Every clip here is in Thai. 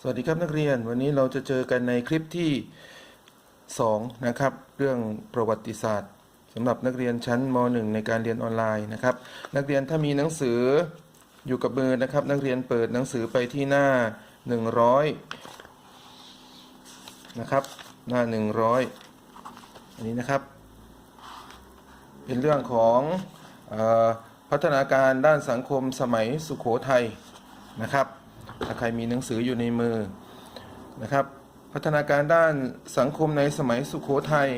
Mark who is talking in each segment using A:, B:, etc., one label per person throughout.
A: สวัสดีครับนักเรียน วันนี้เราจะเจอกันในคลิปที่2นะครับ เรื่องประวัติศาสตร์สำหรับนักเรียนชั้นม .1 ในการเรียนออนไลน์นะครับ นักเรียนถ้ามีหนังสืออยู่กับมือนะครับ นักเรียนเปิดหนังสือไปที่หน้า 100 นะครับ หน้า 100 อันนี้นะครับ เป็นเรื่องของออพัฒนาการด้านสังคมสมัยสุขโขทัยนะครับ ถ้าใครมีหนังสืออยู่ในมือนะครับ พัฒนาการด้านสังคมในสมัยสุขโขทัย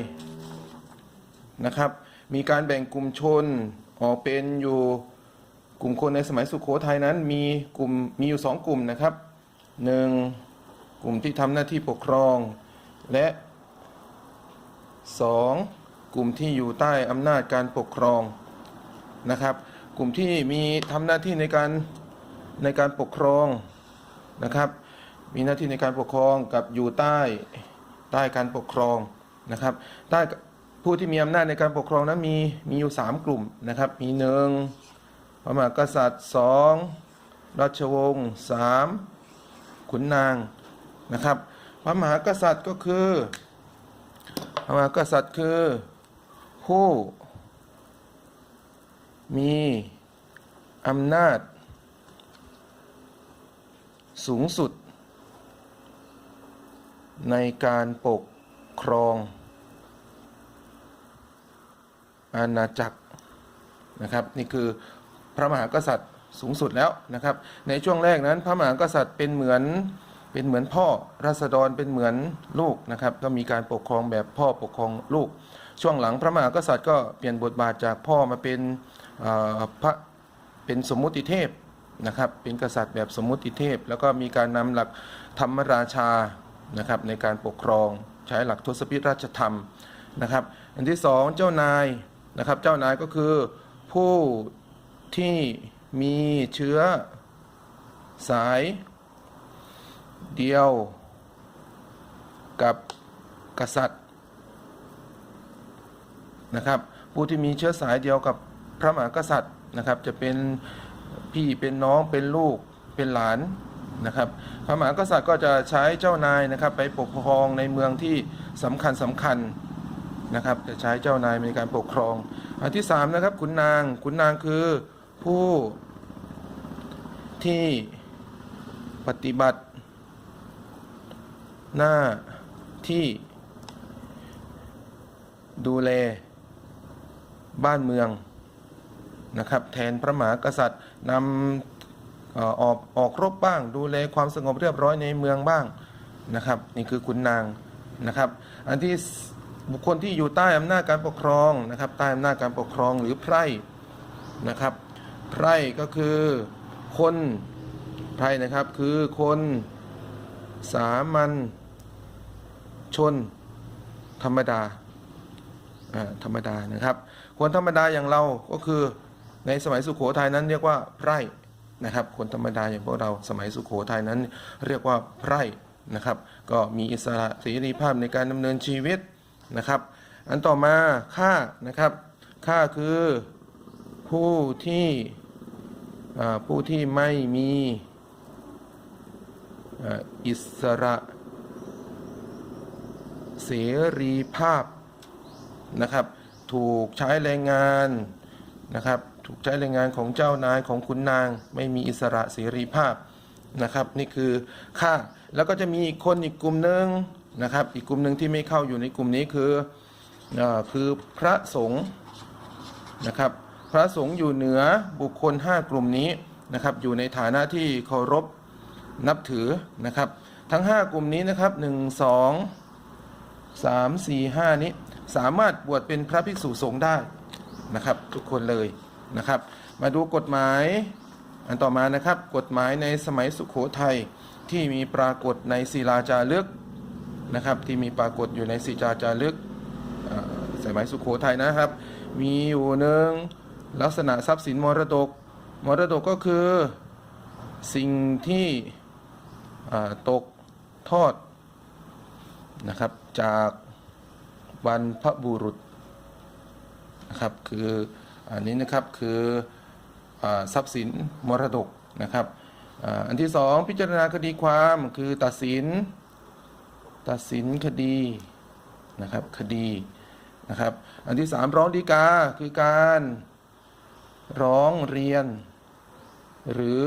A: นะครับ มีการแบ่งกลุ่มชนออกเป็นอยู่กลุ่มคนในสมัยสุขโขทัยนั้นมีกลุ่มมีอยู่สองกลุ่มนะครับหนึ่งกลุ่มที่ทำหน้าที่ปกครอง และสองกลุ่มที่อยู่ใต้อำนาจการปกครองนะครับ กลุ่มที่มีทำหน้าที่ในการในการปกครอง นะครับ มีหน้าที่ในการปกครองกับอยู่ใต้ใต้การปกครองนะครับใต้ผู้ที่มีอำนาจในการปกครองนั้นมีมีอยู่ 3 กลุ่มนะครับ มีหนึ่งพระมหากษัตริย์สองราชวงศ์สามขุนนางนะครับ พระมหากษัตริย์ก็คือ พระมหากษัตริย์คือผู้มีอำนาจ สูงสุด ในการปกครอง อาณาจักรนะครับ นี่คือพระมหากษัตริย์สูงสุดแล้วนะครับ ในช่วงแรกนั้นพระมหากษัตริย์เป็นเหมือนเป็นเหมือนพ่อราษฎรเป็นเหมือนลูกนะครับ ก็มีการปกครองแบบพ่อปกครองลูก ช่วงหลังพระมหากษัตริย์ก็เปลี่ยนบทบาทจากพ่อมาเป็นพระเป็นสมมุติเทพ นะครับ เป็นกษัตริย์แบบสมมุติเทพ แล้วก็มีการนำหลักธรรมราชานะครับในการปกครองใช้หลักทศพิธราชธรรมนะครับ อันที่สองเจ้านายนะครับเจ้านายก็คือผู้ที่มีเชื้อสายเดียวกับกษัตริย์นะครับผู้ที่มีเชื้อสายเดียวกับพระมหากษัตริย์นะครับ จะเป็น พี่เป็นน้องเป็นลูกเป็นหลานนะครับพระมหากษัตริย์ก็จะใช้เจ้านายนะครับ ไปปกครองในเมืองที่สำคัญสำคัญนะครับ จะใช้เจ้านายในการปกครอง อันที่สามนะครับขุนนางขุนนางคือผู้ที่ปฏิบัติ หน้าที่ดูแลบ้านเมือง นะครับแทนพระมหากษัตริย์นำออกออกรบบ้าง ดูแลความสงบเรียบร้อยในเมืองบ้างนะครับ นี่คือขุนนางนะครับ อันที่บุคคลที่อยู่ใต้อำนาจการปกครองนะครับ ใต้อำนาจการปกครองหรือไพร่นะครับไพร่ก็คือคนไพร่นะครับคือคนสามัญชน ธรรมดาธรรมดานะครับ คนธรรมดาอย่างเราก็คือ ในสมัยสุโขทัยนั้นเรียกว่าไพร่นะครับ คนธรรมดาอย่างพวกเราสมัยสุโขทัยนั้น เรียกว่าไพร่นะครับ ก็มีอิสระเสรีภาพในการดำเนินชีวิตนะครับ อันต่อมาข้านะครับข้าคือผู้ที่ผู้ที่ไม่มีอิสระเสรีภาพนะครับ ถูกใช้แรงงานนะครับ ถูกใช้แรงงานของเจ้านายของคุณนาง ไม่มีอิสระเสรีภาพนะครับ นี่คือข้าแล้วก็จะมีอีกคนอีกกลุ่มหนึ่งนะครับ อีกกลุ่มหนึ่งที่ไม่เข้าอยู่ในกลุ่มนี้คืออคือพระสงฆ์นะครับ พระสงฆ์อยู่เหนือบุคคล 5 กลุ่มนี้นะครับ อยู่ในฐานะที่เคารพนับถือนะครับ ทั้ง 5 กลุ่มนี้นะครับ 1 2สามสี่ห้านี้สามารถบวชเป็นพระภิกษุสงฆ์ได้นะครับ ทุกคนเลย นะครับ มาดูกฎหมายอันต่อมานะครับ กฎหมายในสมัยสุขโขทัยที่มีปรากฏในศิลาจารึกนะครับ ที่มีปรากฏอยู่ในศิลาจารึกสมัยสุขโขทัยนะครับ มีอยู่หนึ่งลักษณะทรัพย์สินมรดก มรดกก็คือสิ่งที่ตกทอดนะครับจากบรรพบุรุษนะครับคือ อันนี้นะครับคืออทรัพย์สินมรดกนะครับอันที่สองพิจารณาคดีความคือตัดสิน ตัดสินคดีนะครับคดีนะครับอันที่สามร้องดีกาคือการร้องเรียน หรือ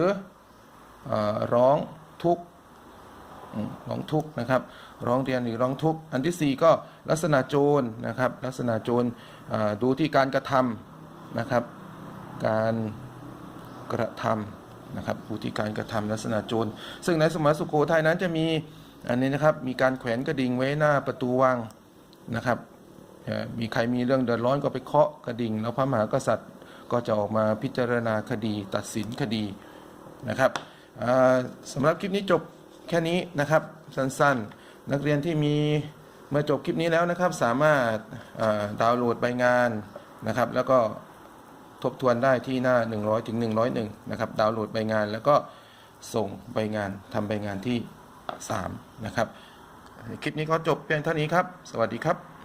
A: อร้องทุกข์ร้องทุกข์นะครับ ร้องเรียนหรือร้องทุกข์อันที่สี่ก็ลักษณะโจรนะครับ ลักษณะโจรดูที่การกระทำ นะครับ การกระทำนะครับดูที่การกระทำลักษณะโจร ซึ่งในสมัยสุโขทัยนั้นจะมีอันนี้นะครับมีการแขวนกระดิ่งไว้หน้าประตูวังนะครับมีใครมีเรื่องเดือดร้อนก็ไปเคาะกระดิ่ง แล้วพระมหากษัตริย์ก็จะออกมาพิจารณาคดีตัดสินคดีนะครับอ่าสำหรับคลิปนี้จบแค่นี้นะครับสั้นๆ นักเรียนที่มีเมื่อจบคลิปนี้แล้วนะครับ สามารถดาวน์โหลดใบงานนะครับ แล้วก็ ทบทวนได้ที่หน้า 100ถึง101นะครับดาวน์โหลดใบงาน แล้วก็ส่งใบงานทำใบงานที่ 3 นะครับ คลิปนี้ก็จบเพียงเท่านี้ครับ สวัสดีครับ